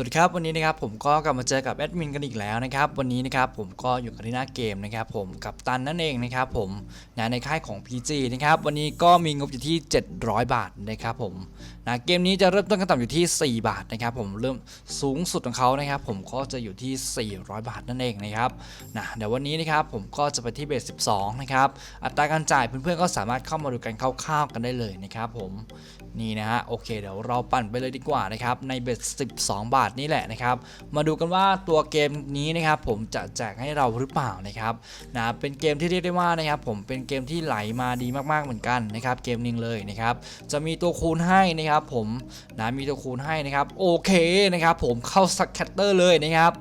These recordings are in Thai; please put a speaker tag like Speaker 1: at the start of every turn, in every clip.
Speaker 1: วัสดีครับวันนี้นะครับผมก็กลับมาเจอกับแอดมินกันอีกแล้วนะครับวันนี้นะครับผมก็อยู่กันที่หน้าเกมนะครับผมกับตันนั่นเองนะครับผมนะในค่ายของ PG นะครับวันนี้ก็มีงบอยู่ที่ 700 บาทนะครับผมนะเกมนี้จะเริ่มต้นกันต่ำอยู่ที่ 4 บาทนะครับผมเริ่มสูงสุดของเขานะครับผมก็จะอยู่ที่ 400 บาทนั่นเองนะครับนะเดี๋ยววันนี้นะครับผมก็จะไปที่เบส 12 นะครับอัตราการจ่ายเพื่อนๆก็สามารถเข้ามาดูกันคร่าวๆกันได้เลยนะครับผมนี่นะฮะโอเคเดี๋ยวเราปั่นไปเลยดีกว่านะครับในเบส 12 บาทนี่แหละนะครับ มาดูกันว่าตัวเกมนี้นะครับผมจะแจกให้เราหรือเปล่านะครับนะเป็นเกมที่เรียกได้ว่านะครับผมเป็นเกมที่ไหลมาดีมากๆเหมือนกันนะครับเกมนึงเลยนะครับจะมีตัวคูณให้นะครับผมนะมีตัวคูณให้นะครับโอเคนะครับผมเข้าสแคตเตอร์เลยนะครับ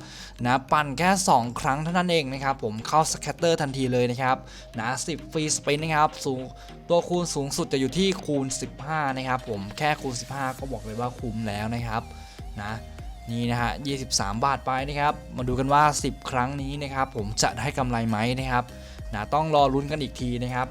Speaker 1: นะปั่นแค่ 2 ครั้งเท่านั้นเองนะครับผมเข้าสแคตเตอร์ทันทีเลยนะครับนะ10ฟรีสปินนะครับสูงตัวคูณสูงสุดจะอยู่ที่คูณ 15 นะครับผมแค่คูณ 15 ก็บอกเลยว่าคุ้มแล้วนะครับนะ นี่นะฮะ23 บาทไปนะครับ มาดูกันว่า 10 ครั้งนี้นะครับ ผมจะได้กำไรไหมนะครับนะต้องรอลุ้นกันอีกทีนะครับ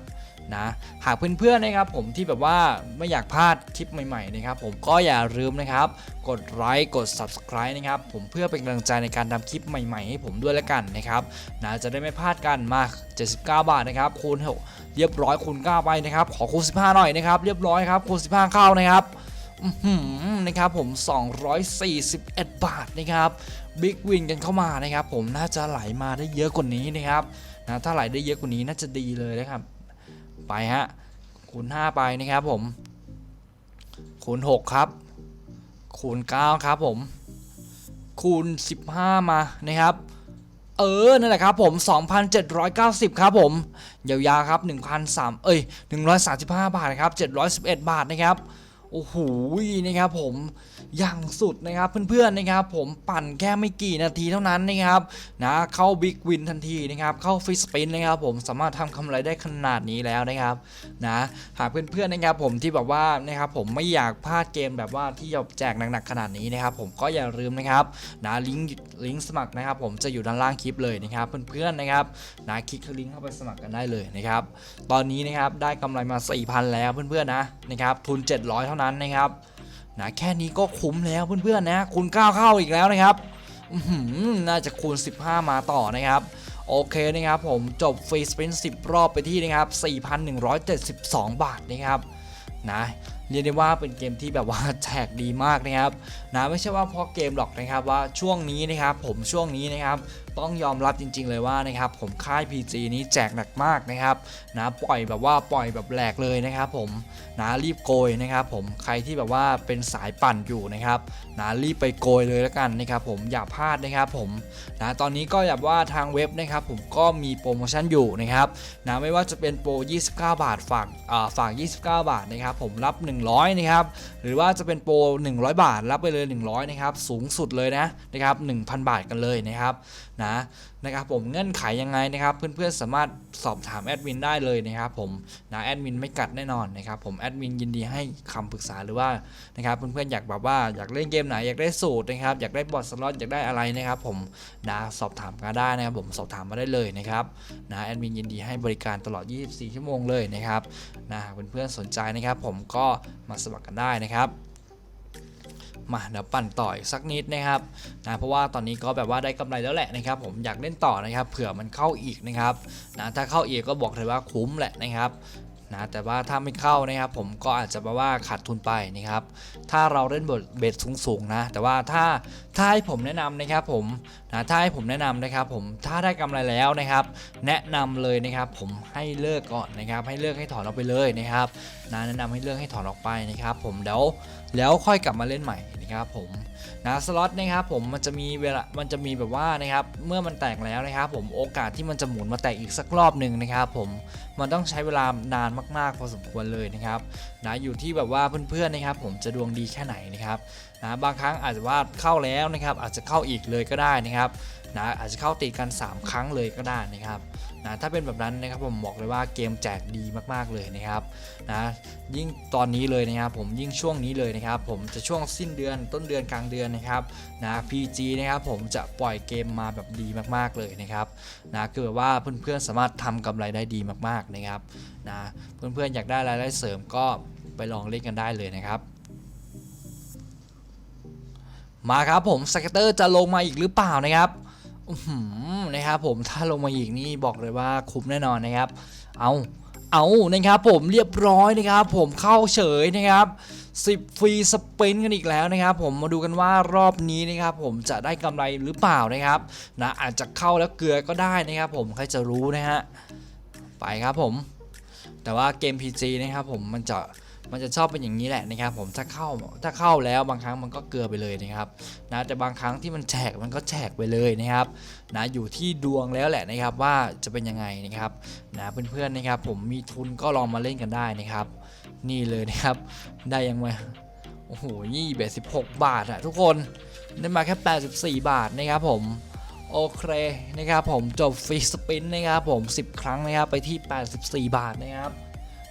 Speaker 1: นะหากเพื่อนๆนะครับผมที่แบบว่าไม่อยากพลาดคลิปใหม่ๆนะครับผมก็อย่าลืมนะครับ กดไลค์กด Subscribe นะครับผมเพื่อเป็นกำลังใจในการทำคลิปใหม่ๆ ให้ผมด้วยแล้วกันนะครับนะจะได้ไม่พลาดกันมา 79 บาทนะครับคูณ6เรียบร้อยคูณ9ไปนะครับขอคูณ15 หน่อยนะครับเรียบร้อยครับคูณ15 เข้านะครับ นะครับผม 241 บาทนะครับบิ๊กวินกันเข้ามานะครับ ผมน่าจะไหลมาได้เยอะกว่านี้นะครับนะถ้าไหลได้เยอะกว่านี้น่าจะดีเลยนะครับ ไปฮะคูณ5ไปนะครับผมคูณ6ครับคูณ9ครับผมคูณ 15 มานะครับเออ นั่นแหละครับผม 2,790 ครับผมยาวๆครับ1,003เอ้ย 135 บาทนะครับ 711 บาทนะครับ โอ้โหนะครับผมอย่างสุดนะครับเพื่อนๆนะครับผมปั่นแค่ไม่กี่นาทีเท่านั้นนะครับนะเข้าบิ๊กวินทันทีนะครับเข้าฟิสปินนะครับผมสามารถทำกำไรได้ขนาดนี้แล้วนะครับนะหากเพื่อนๆนะครับผมที่แบบว่านะครับผมไม่อยากพลาดเกมแบบว่าที่จะแจกหนักๆขนาดนี้นะครับผมก็อย่าลืมนะครับนะลิงก์ลิงก์สมัครนะครับผมจะอยู่ด้านล่างคลิปเลยนะครับเพื่อนๆนะครับนะคลิกลิงก์เข้าไปสมัครกันได้เลยนะครับตอนนี้นะครับได้กำไรมา 4,000 แล้วเพื่อนๆนะนะครับทุน 700เท่านั้นนะครับนะแค่นี้ก็คุ้มแล้วเพื่อนๆนะคูณ9เข้าอีกแล้วนะครับน่าจะคูณ 15 มาต่อนะครับ โอเคนะครับผมจบฟรีสปิน10 รอบไปที่นะครับ 4,172 บาทนะครับนะ เรียกได้ว่าเป็นเกมที่แบบว่าแจกดีมากนะครับนะไม่ใช่ว่าเพราะเกมหรอกนะครับว่าช่วงนี้นะครับผมช่วงนี้นะครับต้องยอมรับจริง ๆ เลยว่านะครับผมค่าย PG นี้แจกหนักมากนะครับนะปล่อยแบบว่าปล่อยแบบแหลกเลยนะครับผมนะรีบโกยนะครับผมใครที่แบบว่าเป็นสายปั่นอยู่นะครับนะรีบไปโกยเลยแล้วกันนะครับผมอย่าพลาดนะครับผมนะตอนนี้ก็แบบว่าทางเว็บนะครับผมก็มีโปรโมชั่นอยู่นะครับนะไม่ว่าจะเป็นโปร 29 บาทฝากอ่าฝาก 29 บาทนะครับผมรับ100 นะครับ หรือว่าจะเป็นโปร 100 บาท รับไปเลย 100 นะครับ สูงสุดเลยนะนะครับ 1,000 บาทกันเลยนะครับนะนะครับผมเงื่อนไขยังไงนะครับ เพื่อนๆสามารถสอบถามแอดมินได้เลยนะครับผมนะแอดมินไม่กัดแน่นอนนะครับผมแอดมินยินดีให้คำปรึกษาหรือว่านะครับเพื่อนๆอยากแบบว่าอยากเล่นเกมไหนอยากได้สูตรนะครับอยากได้บอทสล็อตอยากได้อะไรนะครับผมนะสอบถามกันได้นะครับผมสอบถามมาได้เลยนะครับนะแอดมินยินดีให้บริการตลอด 24 ชั่วโมงเลยนะครับนะเพื่อนๆสนใจนะครับผมก็มาสมัครกันได้นะครับมาเดี๋ยวปั่นต่ออีกสักนิดนะครับนะเพราะว่าตอนนี้ก็แบบว่าได้กำไรแล้วแหละนะครับ ผมอยากเล่นต่อนะครับ เผื่อมันเข้าอีกนะครับนะถ้าเข้าอีกก็บอกเลยว่าคุ้มแหละนะครับ นะแต่ว่าถ้าไม่เข้านะครับผมก็อาจจะแปลว่าขาดทุนไปนะครับ ถ้าเราเล่นบทเบสสูงๆนะแต่ว่าถ้าถ้าให้ผมแนะนำนะครับผมนะถ้าให้ผมแนะนำนะครับผมถ้าได้กำไรแล้วนะครับ แนะนำเลยนะครับผมให้เลิกก่อนนะครับ ให้เลิกให้ถอนออกไปเลยนะครับนะแนะนำให้เลิกให้ถอนออกไปนะครับ ผมเดี๋ยวแล้วค่อยกลับมาเล่นใหม่นะครับผมนะสล็อตนะครับผมมันจะมีเวลามันจะมีแบบว่านะครับเมื่อมันแตกแล้วนะครับผมโอกาสที่มันจะหมุนมาแตกอีกสักรอบหนึ่งนะครับผมมันต้องใช้เวลานานมากๆพอสมควรเลยนะครับนะอยู่ที่แบบว่าเพื่อนๆนะครับผมจะดวงดีแค่ไหนนะครับนะบางครั้งอาจจะว่าเข้าแล้วนะครับอาจจะเข้าอีกเลยก็ได้นะครับนะอาจจะเข้าติดกัน 3 ครั้งเลยก็ได้นะครับนะถ้าเป็นแบบนั้นนะครับผมบอกเลยว่าเกมแจกดีมากๆเลยนะครับนะยิ่งตอนนี้เลยนะครับผมยิ่งช่วงนี้เลยนะครับผมจะช่วงสิ้นเดือนต้นเดือนกลางเดือนนะครับนะ PG นะครับผมจะปล่อยเกมมาแบบดีมากๆเลยนะครับนะคือแบบว่าเพื่อนๆสามารถทำกำไรได้ดีมากๆนะครับนะเพื่อนๆอยากได้รายได้เสริมก็ไปลองเล่นกันได้เลยนะครับ มาครับผมสเก็ตเตอร์จะลงมาอีกหรือเปล่านะครับหือนะครับผมถ้าลงมาอีกนี่บอกเลยว่าคุ้มแน่นอนนะครับ เอาเอานะครับผมเรียบร้อยนะครับ ผมเข้าเฉยนะครับ10ฟรีสปินกันอีกแล้วนะครับ ผมมาดูกันว่ารอบนี้นะครับ ผมจะได้กำไรหรือเปล่านะครับนะอาจจะเข้าแล้วเกลือก็ได้นะครับ ผมใครจะรู้นะฮะไปครับผม แต่ว่าเกม PG นะครับ ผมมันจะ มันจะชอบเป็นอย่างนี้แหละนะครับผมถ้าเข้าถ้าเข้าแล้วบางครั้งมันก็เกลือไปเลยนะครับนะแต่บางครั้งที่มันแฉกมันก็แฉกไปเลยนะครับนะอยู่ที่ดวงแล้วแหละนะครับว่าจะเป็นยังไงนะครับนะเพื่อนๆนะครับผมมีทุนก็ลองมาเล่นกันได้นะครับ นี่เลยนะครับ ได้ยังไงโอ้โหยี่เบสิบหกบาทอะทุกคนได้มาแค่84บาทนะครับผมโอเคนะครับผมจบฟรีสปินนะครับผม 10 ครั้งนะครับไปที่ 84 บาทนะครับ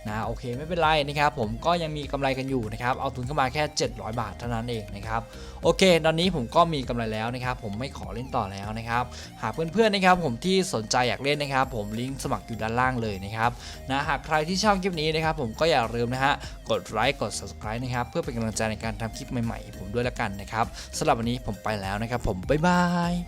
Speaker 1: นะโอเคไม่เป็นไรนะครับผมก็ยังมีกำไรกันอยู่นะครับเอาทุนเข้ามาแค่ 700 บาทเท่านั้นเองนะครับโอเค ตอนนี้ผมก็มีกำไรแล้วนะครับผมไม่ขอเล่นต่อแล้วนะครับหากเพื่อนๆนะครับผมที่สนใจอยากเล่นนะครับผมลิงก์สมัครอยู่ด้านล่างเลยนะครับนะหากใครที่ชอบคลิปนี้นะครับผมก็อย่าลืมนะฮะกดไลค์กด subscribe นะครับเพื่อเป็นกำลังใจในการทำคลิปใหม่ๆ ผมด้วยละกันนะครับสำหรับวันนี้ผมไปแล้วนะครับผมบ๊ายบาย